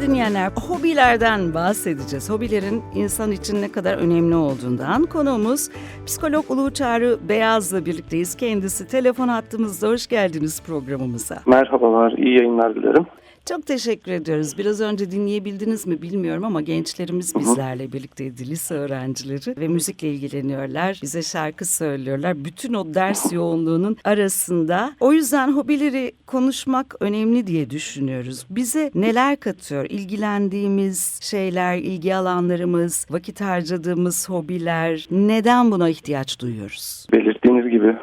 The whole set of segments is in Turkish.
Dinleyenler, hobilerden bahsedeceğiz. Hobilerin insan için ne kadar önemli olduğundan. Konuğumuz psikolog Ulu Çağrı Beyaz'la birlikteyiz. Kendisi telefon hattımızda. Hoş geldiniz programımıza. Merhabalar, iyi yayınlar dilerim. Çok teşekkür ediyoruz. Biraz önce dinleyebildiniz mi bilmiyorum ama gençlerimiz bizlerle birlikteydi. Lise öğrencileri ve müzikle ilgileniyorlar. Bize şarkı söylüyorlar. Bütün o ders yoğunluğunun arasında. O yüzden hobileri konuşmak önemli diye düşünüyoruz. Bize neler katıyor? İlgilendiğimiz şeyler, ilgi alanlarımız, vakit harcadığımız hobiler. Neden buna ihtiyaç duyuyoruz? Belirttiğiniz gibi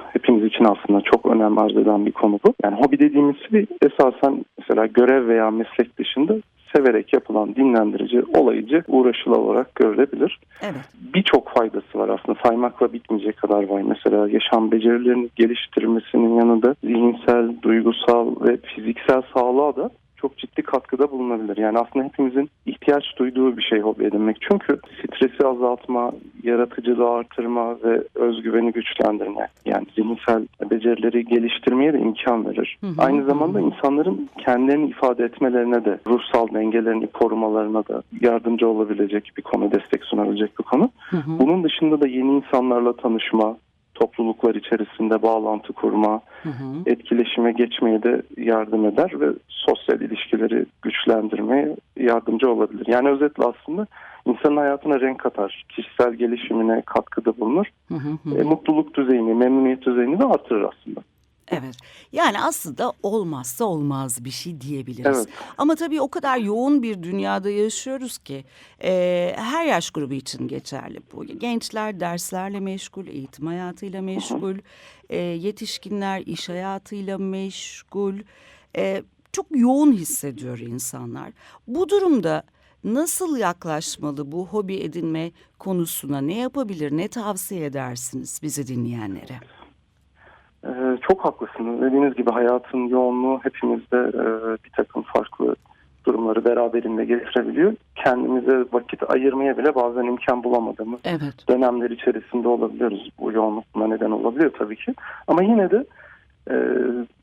için aslında çok önem arz eden bir konu bu. Yani hobi dediğimiz şey esasen mesela görev veya meslek dışında severek yapılan dinlendirici, olayıcı, uğraşılı olarak görülebilir. Evet. Birçok faydası var aslında saymakla bitmeyecek kadar var. Mesela yaşam becerilerinin geliştirilmesinin yanında zihinsel, duygusal ve fiziksel sağlığa da çok ciddi katkıda bulunabilir. Yani aslında hepimizin ihtiyaç duyduğu bir şey hobi edinmek. Çünkü stresi azaltma, yaratıcılığı artırma ve özgüveni güçlendirme yani zihinsel becerileri geliştirmeye de imkan verir. Hı hı. Aynı zamanda insanların kendilerini ifade etmelerine de ruhsal dengelerini korumalarına da yardımcı olabilecek bir konu, destek sunabilecek bir konu. Hı hı. Bunun dışında da yeni insanlarla tanışma, topluluklar içerisinde bağlantı kurma, Hı hı. etkileşime geçmeye de yardım eder ve sosyal ilişkileri güçlendirmeye yardımcı olabilir. Yani özetle aslında insanın hayatına renk katar, kişisel gelişimine katkıda bulunur, Hı hı hı. e, mutluluk düzeyini, memnuniyet düzeyini de artırır aslında. Evet. Yani aslında olmazsa olmaz bir şey diyebiliriz. Evet. Ama tabii o kadar yoğun bir dünyada yaşıyoruz ki e, her yaş grubu için geçerli bu. Gençler derslerle meşgul, eğitim hayatıyla meşgul, e, yetişkinler iş hayatıyla meşgul. E, çok yoğun hissediyor insanlar. Bu durumda nasıl yaklaşmalı bu hobi edinme konusuna? Ne yapabilir, ne tavsiye edersiniz bizi dinleyenlere? E, çok haklısınız. Dediğiniz gibi hayatın yoğunluğu hepimizde e, bir takım farklı durumları beraberinde getirebiliyor. Kendimize vakit ayırmaya bile bazen imkan bulamadığımız Evet. dönemler içerisinde olabiliyoruz. Bu yoğunluk buna neden olabiliyor tabii ki. Ama yine de e,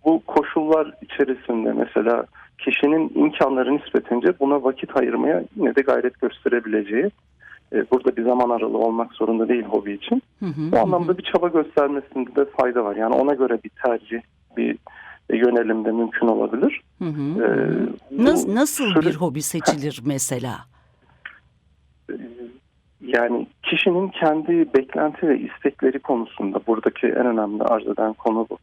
bu koşullar içerisinde mesela kişinin imkanları nispetince buna vakit ayırmaya yine de gayret gösterebileceği burada bir zaman aralığı olmak zorunda değil hobi için. Hı hı, Bu hı anlamda bir çaba göstermesinde de fayda var. Yani ona göre bir tercih, bir yönelim de mümkün olabilir. Hı hı, E, hı hı. bu Nas- nasıl süre- bir hobi seçilir mesela? Ee, yani kişinin kendi beklenti ve istekleri konusunda buradaki en önemli arz eden konu bu.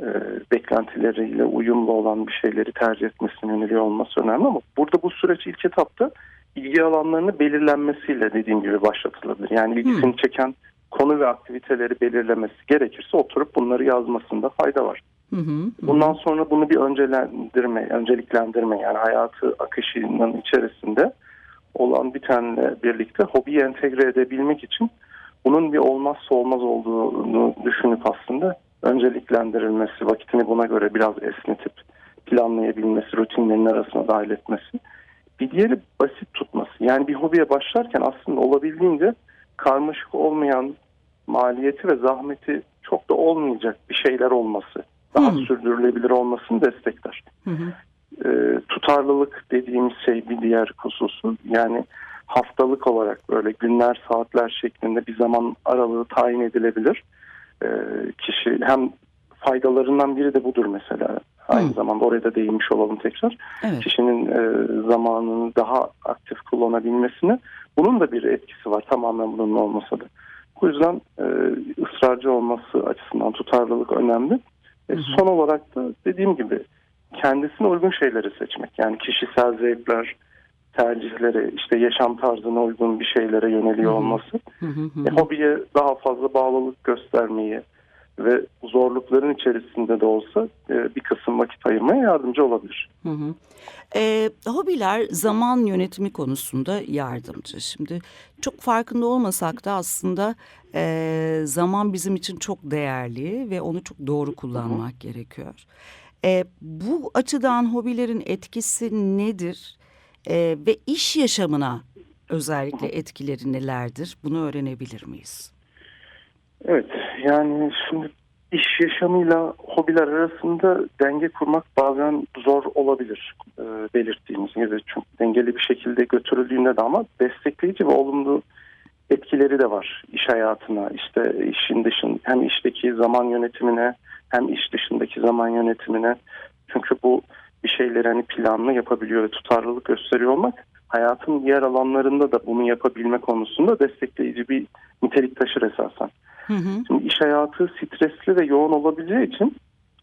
Ee, beklentileriyle uyumlu olan bir şeyleri tercih etmesine yöneliyor olması önemli ama burada bu süreç ilk etapta ilgi alanlarını belirlenmesiyle dediğim gibi başlatılabilir. Yani ilgisini çeken konu ve aktiviteleri belirlemesi gerekirse oturup bunları yazmasında fayda var. Hı hı, hı. Bundan sonra bunu bir öncelendirme, önceliklendirme yani hayatı akışının içerisinde olan bitenle birlikte hobiyi entegre edebilmek için bunun bir olmazsa olmaz olduğunu düşünüp aslında önceliklendirilmesi, vakitini buna göre biraz esnetip planlayabilmesi, rutinlerin arasına dahil etmesi. Bir diğeri basit tutması. Yani bir hobiye başlarken aslında olabildiğince karmaşık olmayan maliyeti ve zahmeti çok da olmayacak bir şeyler olması. Daha Hmm. sürdürülebilir olmasını destekler Hı hı. e, tutarlılık dediğimiz şey bir diğer hususu. Yani haftalık olarak böyle günler saatler şeklinde bir zaman aralığı tayin edilebilir. E, kişi hem faydalarından biri de budur mesela. Aynı Hı. zamanda oraya da değinmiş olalım tekrar. Evet. Kişinin e, zamanını daha aktif kullanabilmesine bunun da bir etkisi var tamamen bunun olmasa da. Bu yüzden e, ısrarcı olması açısından tutarlılık önemli. E, son olarak da dediğim gibi kendisine uygun şeyleri seçmek. Yani kişisel zevkler, tercihleri, işte yaşam tarzına uygun bir şeylere yöneliyor olması. Hı hı, hı E, hobiye daha fazla bağlılık göstermeyi ve zorlukların içerisinde de olsa e, bir kısım vakit ayırmaya yardımcı olabilir. Hı hı. Ee, hobiler zaman yönetimi konusunda yardımcı. Şimdi çok farkında olmasak da aslında e, zaman bizim için çok değerli ve onu çok doğru kullanmak gerekiyor. E, bu açıdan hobilerin etkisi nedir? E, ve iş yaşamına özellikle etkileri nelerdir? Bunu öğrenebilir miyiz? Evet yani şimdi iş yaşamıyla hobiler arasında denge kurmak bazen zor olabilir e, belirttiğimiz gibi. Çünkü dengeli bir şekilde götürüldüğünde de ama destekleyici ve olumlu etkileri de var iş hayatına. İşte işin dışın hem işteki zaman yönetimine hem iş dışındaki zaman yönetimine. Çünkü bu bir şeyleri hani planlı yapabiliyor ve tutarlılık gösteriyor olmak hayatın diğer alanlarında da bunu yapabilme konusunda destekleyici bir nitelik taşır esasen. Hı hı. Şimdi iş hayatı stresli ve yoğun olabileceği için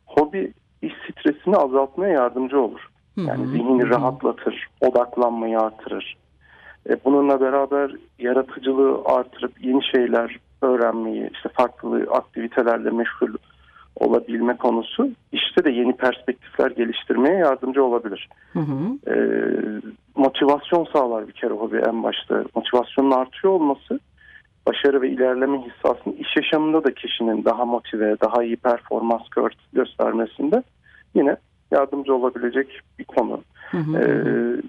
hobi iş stresini azaltmaya yardımcı olur. Hı hı. Yani zihnini Hı hı. rahatlatır, odaklanmayı artırır. E, bununla beraber yaratıcılığı artırıp yeni şeyler öğrenmeyi, işte farklı aktivitelerle meşgul olabilme konusu işte de yeni perspektifler geliştirmeye yardımcı olabilir. Hı hı. E, motivasyon sağlar bir kere hobi en başta. Motivasyonun artıyor olması başarı ve ilerleme hissi aslında iş yaşamında da kişinin daha motive, daha iyi performans gö- göstermesinde yine yardımcı olabilecek bir konu. Hı hı. Ee,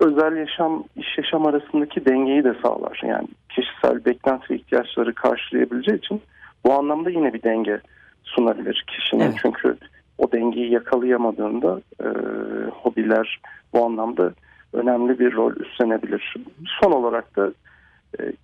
özel yaşam, iş yaşam arasındaki dengeyi de sağlar. Yani kişisel beklenti ve ihtiyaçları karşılayabileceği için bu anlamda yine bir denge sunabilir kişinin. Evet. Çünkü o dengeyi yakalayamadığında e, hobiler bu anlamda önemli bir rol üstlenebilir. Son olarak da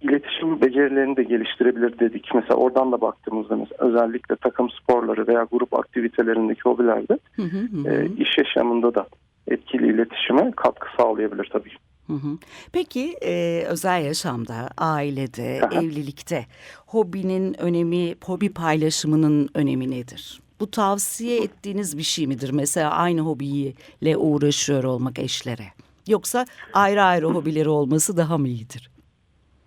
iletişim becerilerini de geliştirebilir dedik. Mesela oradan da baktığımızda mesela özellikle takım sporları veya grup aktivitelerindeki hobilerde Hı hı hı e, iş yaşamında da etkili iletişime katkı sağlayabilir tabii. Hı hı. Peki e, özel yaşamda, ailede, Aha. evlilikte hobinin önemi, hobi paylaşımının önemi nedir? Bu tavsiye ettiğiniz bir şey midir? Mesela aynı hobiyle uğraşıyor olmak eşlere. Yoksa ayrı ayrı hobileri olması daha mı iyidir?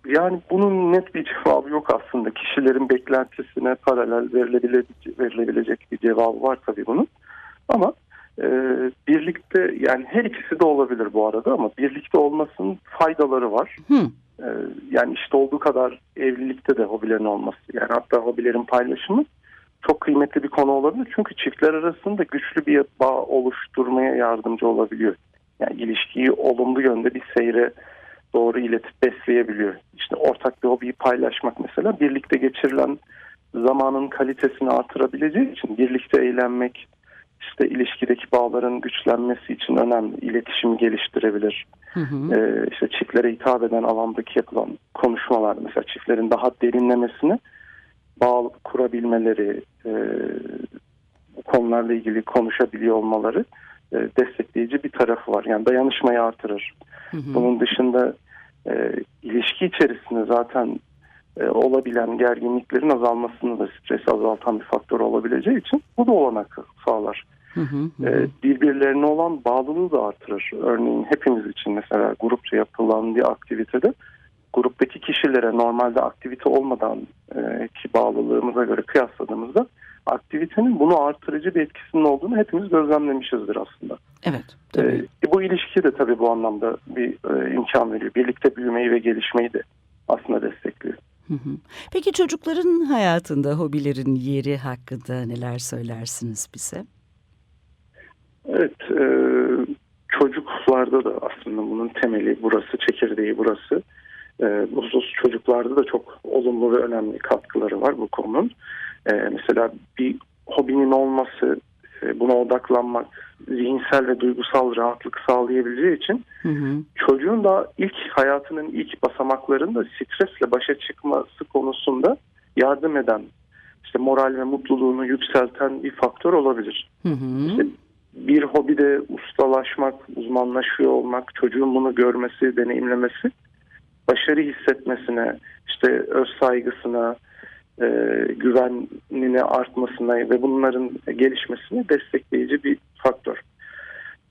Yani bunun net bir cevabı yok aslında. Kişilerin beklentisine paralel verilebilecek, verilebilecek bir cevabı var tabii bunun. Ama e, birlikte yani her ikisi de olabilir bu arada ama birlikte olmasının faydaları var. Hı. E, yani işte olduğu kadar evlilikte de hobilerin olması yani hatta hobilerin paylaşımı çok kıymetli bir konu olabilir. Çünkü çiftler arasında güçlü bir bağ oluşturmaya yardımcı olabiliyor. Yani ilişkiyi olumlu yönde bir seyre doğru iletip besleyebiliyor. İşte ortak bir hobiyi paylaşmak mesela birlikte geçirilen zamanın kalitesini artırabileceği için birlikte eğlenmek işte ilişkideki bağların güçlenmesi için önemli. İletişimi geliştirebilir. Hı hı. Ee, işte çiftlere hitap eden alandaki yapılan konuşmalar mesela çiftlerin daha derinlemesine bağ kurabilmeleri, e, bu konularla ilgili konuşabiliyor olmaları e, destekleyici bir tarafı var. Yani dayanışmayı artırır. Hı hı. Bunun dışında e, ilişki içerisinde zaten e, olabilen gerginliklerin azalmasını da stresi azaltan bir faktör olabileceği için bu da olanak sağlar. Hı hı hı. E, birbirlerine olan bağlılığı da artırır. Örneğin hepimiz için mesela grupça yapılan bir aktivitede gruptaki kişilere normalde aktivite olmadan e, ki bağlılığımıza göre kıyasladığımızda aktivitenin bunu artırıcı bir etkisinin olduğunu hepimiz gözlemlemişizdir aslında. Evet. Tabii. Ee, bu ilişki de tabii bu anlamda bir e, imkan veriyor. Birlikte büyümeyi ve gelişmeyi de aslında destekliyor. Hı hı. Peki çocukların hayatında hobilerin yeri hakkında neler söylersiniz bize? Evet, e, çocuklarda da aslında bunun temeli burası, çekirdeği burası. E, husus çocuklarda da çok olumlu ve önemli katkıları var bu konunun. E, mesela bir hobinin olması, e, buna odaklanmak, zihinsel ve duygusal rahatlık sağlayabileceği için Hı hı. çocuğun da ilk hayatının ilk basamaklarında stresle başa çıkması konusunda yardım eden, işte moral ve mutluluğunu yükselten bir faktör olabilir. Hı hı. İşte bir hobide ustalaşmak, uzmanlaşıyor olmak, çocuğun bunu görmesi, deneyimlemesi, başarı hissetmesine, işte öz saygısına, e, güvenini artmasına ve bunların gelişmesine destekleyici bir faktör.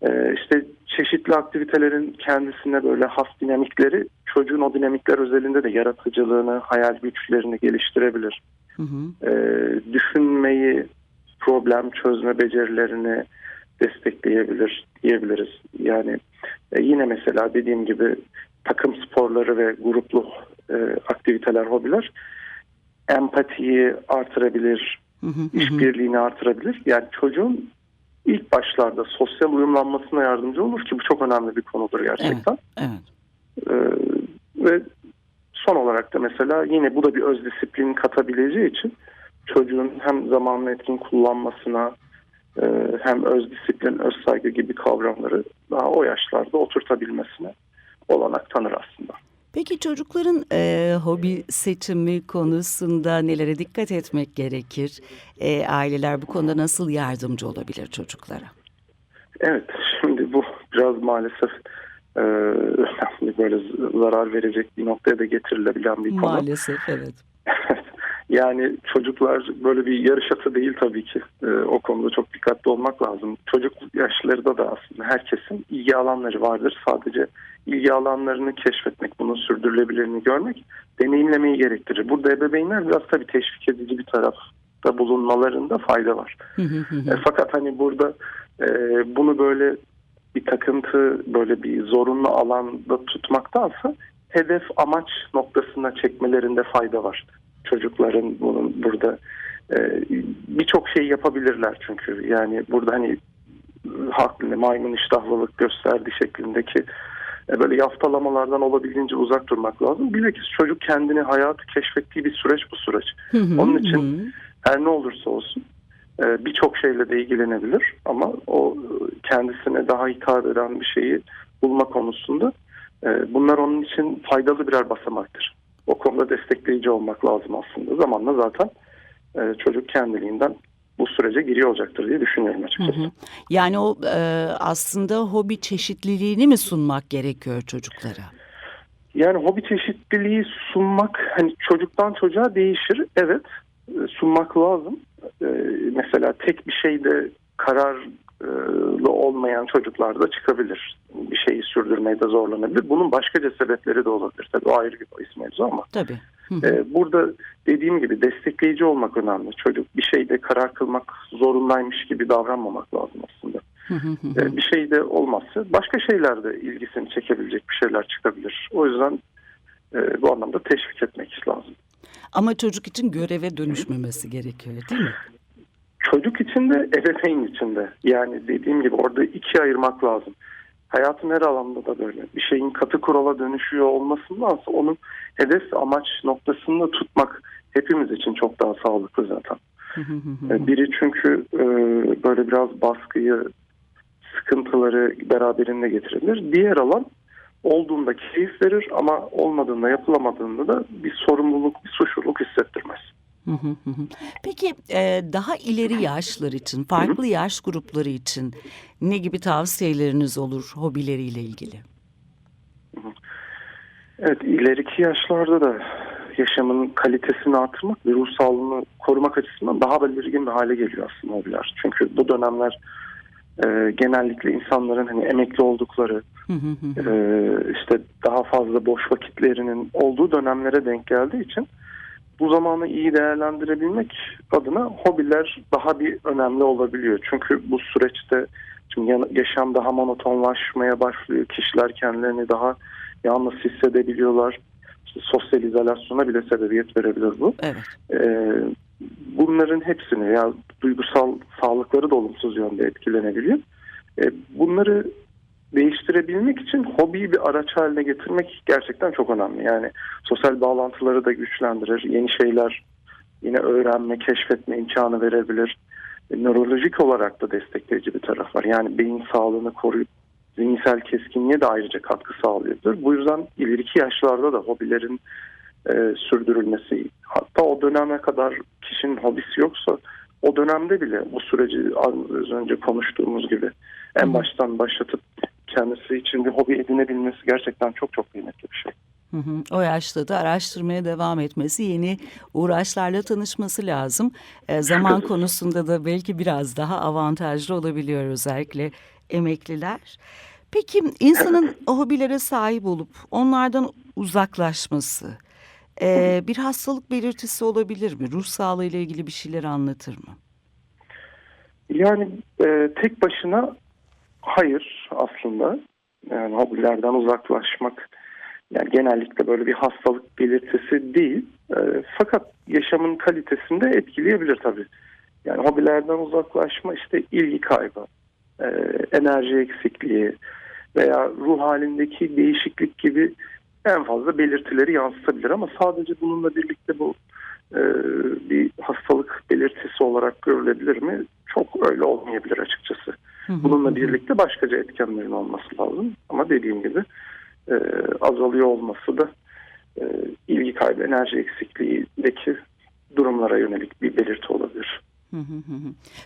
E, işte çeşitli aktivitelerin kendisine böyle has dinamikleri çocuğun o dinamikler özelinde de yaratıcılığını, hayal güçlerini geliştirebilir. Hı hı. E, düşünmeyi, problem çözme becerilerini destekleyebilir diyebiliriz. Yani e, yine mesela dediğim gibi takım sporları ve gruplu e, aktiviteler, hobiler empatiyi artırabilir, Hı hı. Hı hı. işbirliğini artırabilir. Yani çocuğun ilk başlarda sosyal uyumlanmasına yardımcı olur ki bu çok önemli bir konudur gerçekten. Evet. Ee, ve son olarak da mesela yine bu da bir öz disiplin katabileceği için çocuğun hem zamanını etkin kullanmasına e, hem öz disiplin, öz saygı gibi kavramları daha o yaşlarda oturtabilmesine olanak tanır aslında. Peki çocukların e, hobi seçimi konusunda nelere dikkat etmek gerekir? E, aileler bu konuda nasıl yardımcı olabilir çocuklara? Evet, şimdi bu biraz maalesef e, önemli böyle zarar verecek bir noktaya da getirilebilen bir konu. Maalesef evet. yani çocuklar böyle bir yarış atı değil tabii ki. E, o konuda çok dikkatli olmak lazım. Çocuk yaşlarında da aslında herkesin ilgi alanları vardır. Sadece ilgi alanlarını keşfetmek, bunun sürdürülebilirliğini görmek deneyimlemeyi gerektirir. Burada ebeveynler biraz tabii teşvik edici bir tarafta bulunmalarında fayda var. e, fakat hani burada e, bunu böyle bir takıntı, böyle bir zorunlu alanda tutmaktansa hedef amaç noktasına çekmelerinde fayda var. Çocukların bunun burada e, birçok şey yapabilirler çünkü yani burada hani haklı maymun iştahlılık gösterdi şeklindeki böyle yaftalamalardan olabildiğince uzak durmak lazım. Bilakis çocuk kendini hayatı keşfettiği bir süreç bu süreç. Onun için her ne olursa olsun e, birçok şeyle de ilgilenebilir ama o kendisine daha hitap eden bir şeyi bulma konusunda e, bunlar onun için faydalı birer basamaktır. O konuda destekleyici olmak lazım aslında. Zamanla zaten e, çocuk kendiliğinden bu sürece giriyor olacaktır diye düşünüyorum açıkçası. Hı hı. Yani o e, aslında hobi çeşitliliğini mi sunmak gerekiyor çocuklara? Yani hobi çeşitliliği sunmak hani çocuktan çocuğa değişir. Evet sunmak lazım. E, mesela tek bir şeyde kararlı olmayan çocuklar da çıkabilir. Bir şeyi sürdürmeye de zorlanabilir. Bunun başkaca sebepleri de olabilir. Tabii o ayrı bir bahis mevzu ama. Tabii. Ee, burada dediğim gibi destekleyici olmak önemli. Çocuk bir şeyde karar kılmak zorundaymış gibi davranmamak lazım aslında. Ee, bir şey de olmazsa başka şeylerde ilgisini çekebilecek bir şeyler çıkabilir. O yüzden e, bu anlamda teşvik etmek lazım. Ama çocuk için göreve dönüşmemesi gerekiyor değil mi? Çocuk için de ebeveyn için de. Yani dediğim gibi orada ikiye ayırmak lazım. Hayatın her alanda da böyle. Bir şeyin katı kurala dönüşüyor olmasındansa onun hedef amaç noktasında tutmak hepimiz için çok daha sağlıklı zaten. Biri çünkü e, böyle biraz baskıyı, sıkıntıları beraberinde getirebilir. Diğer alan olduğunda keyif verir ama olmadığında, yapılamadığında da bir sorumluluk, bir suçluluk hissettirmez. Peki daha ileri yaşlar için, farklı yaş grupları için ne gibi tavsiyeleriniz olur hobileriyle ilgili? Evet, ileriki yaşlarda da yaşamın kalitesini artırmak ve ruh sağlığını korumak açısından daha belirgin bir hale geliyor aslında hobiler. Çünkü bu dönemler e, genellikle insanların hani emekli oldukları, e, işte daha fazla boş vakitlerinin olduğu dönemlere denk geldiği için bu zamanı iyi değerlendirebilmek adına hobiler daha bir önemli olabiliyor. Çünkü bu süreçte şimdi yaşam daha monotonlaşmaya başlıyor. Kişiler kendilerini daha yalnız hissedebiliyorlar. İşte sosyal izolasyona bile sebebiyet verebilir bu. Evet. Ee, bunların hepsini ya duygusal sağlıkları da olumsuz yönde etkilenebiliyor. Ee, bunları değiştirebilmek için hobiyi bir araç haline getirmek gerçekten çok önemli. Yani sosyal bağlantıları da güçlendirir. Yeni şeyler yine öğrenme, keşfetme imkanı verebilir. E, nörolojik olarak da destekleyici bir taraf var. Yani beyin sağlığını koruyup zihinsel keskinliğe de ayrıca katkı sağlayabilir. Bu yüzden ileriki yaşlarda da hobilerin e, sürdürülmesi hatta o döneme kadar kişinin hobisi yoksa o dönemde bile bu süreci az önce konuştuğumuz gibi en baştan başlatıp kendisi için bir hobi edinebilmesi gerçekten çok çok kıymetli bir şey. Hı hı. O yaşta da araştırmaya devam etmesi, yeni uğraşlarla tanışması lazım. E, zaman konusunda da belki biraz daha avantajlı olabiliyor özellikle emekliler. Peki insanın o hobilere sahip olup onlardan uzaklaşması e, bir hastalık belirtisi olabilir mi? Ruh sağlığı ile ilgili bir şeyler anlatır mı? Yani e, tek başına hayır aslında. Yani hobilerden uzaklaşmak yani genellikle böyle bir hastalık belirtisi değil. E, fakat yaşamın kalitesini de etkileyebilir tabii. Yani hobilerden uzaklaşma işte ilgi kaybı, e, enerji eksikliği veya ruh halindeki değişiklik gibi en fazla belirtileri yansıtabilir ama sadece bununla birlikte bu e, bir hastalık belirtisi olarak görülebilir mi? Çok öyle olmayabilir açıkçası. Bununla birlikte başkaca etkenlerin olması lazım. Ama dediğim gibi e, azalıyor olması da e, ilgi kaybı, enerji eksikliğindeki durumlara yönelik bir belirti olabilir.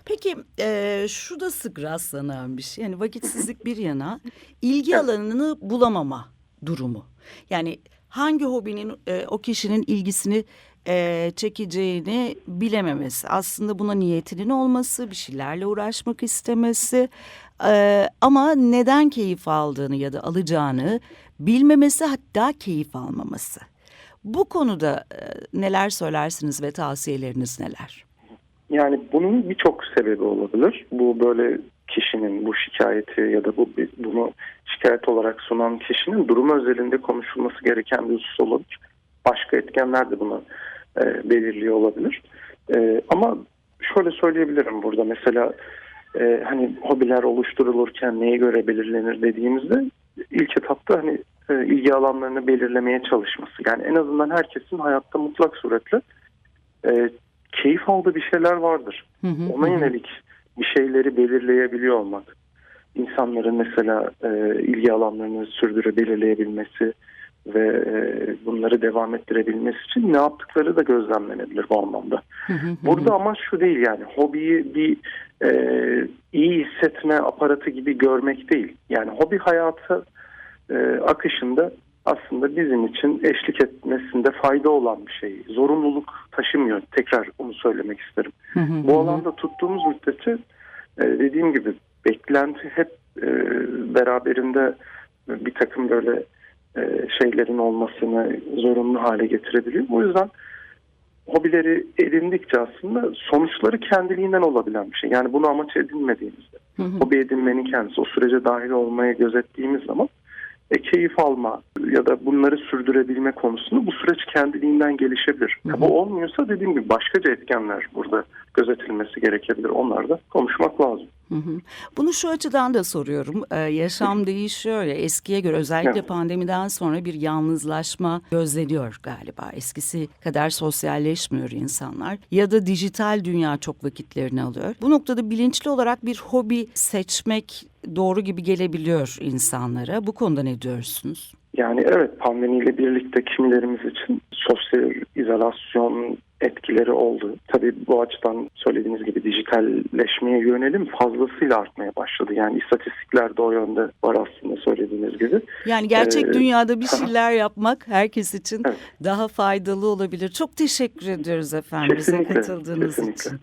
Peki e, şu da sık rastlanan bir şey. Yani vakitsizlik bir yana ilgi alanını bulamama durumu. Yani hangi hobinin e, o kişinin ilgisini e, çekeceğini bilememesi. Aslında buna niyetinin olması, bir şeylerle uğraşmak istemesi. E, ama neden keyif aldığını ya da alacağını bilmemesi hatta keyif almaması. Bu konuda e, neler söylersiniz ve tavsiyeleriniz neler? Yani bunun birçok sebebi olabilir. Bu böyle kişinin bu şikayeti ya da bu bunu şikayet olarak sunan kişinin durum özelinde konuşulması gereken bir husus olabilir. Başka etkenler de bunu e, belirliyor olabilir. E, ama şöyle söyleyebilirim burada mesela e, hani hobiler oluşturulurken neye göre belirlenir dediğimizde ilk etapta hani e, ilgi alanlarını belirlemeye çalışması. Yani en azından herkesin hayatta mutlak suretle e, keyif aldığı bir şeyler vardır. Hı hı, Ona hı yönelik bir şeyleri belirleyebiliyor olmak. İnsanların mesela e, ilgi alanlarını sürdüre belirleyebilmesi ve e, bunları devam ettirebilmesi için ne yaptıkları da gözlemlenebilir bu anlamda. Hı hı hı. Burada amaç şu değil yani hobiyi bir e, iyi hissetme aparatı gibi görmek değil. Yani hobi hayatı e, akışında aslında bizim için eşlik etmesinde fayda olan bir şey. Zorunluluk taşımıyor. Tekrar onu söylemek isterim. Hı hı hı. Bu alanda tuttuğumuz müddetçe dediğim gibi beklenti hep e, beraberinde bir takım böyle e, şeylerin olmasını zorunlu hale getirebiliyor. O yüzden hobileri edindikçe aslında sonuçları kendiliğinden olabilen bir şey. Yani bunu amaç edinmediğimizde, Hı hı. hobi edinmenin kendisi o sürece dahil olmaya gözettiğimiz zaman e, keyif alma ya da bunları sürdürebilme konusunda bu süreç kendiliğinden gelişebilir. Hı hı. Bu olmuyorsa dediğim gibi başkaca etkenler burada gözetilmesi gerekebilir. Onlar da konuşmak lazım. Hı hı. Bunu şu açıdan da soruyorum. Ee, yaşam değişiyor ya eskiye göre özellikle Evet. pandemiden sonra bir yalnızlaşma gözleniyor galiba. Eskisi kadar sosyalleşmiyor insanlar ya da dijital dünya çok vakitlerini alıyor. Bu noktada bilinçli olarak bir hobi seçmek doğru gibi gelebiliyor insanlara. Bu konuda ne diyorsunuz? Yani evet pandemiyle birlikte kimilerimiz için sosyal izolasyon etkileri oldu. Tabii bu açıdan söylediğiniz gibi dijitalleşmeye yönelim fazlasıyla artmaya başladı. Yani istatistikler de o yönde var aslında söylediğiniz gibi. Yani gerçek Ee, dünyada bir şeyler yapmak herkes için Evet. daha faydalı olabilir. Çok teşekkür ediyoruz efendim bize Kesinlikle, katıldığınız kesinlikle. için.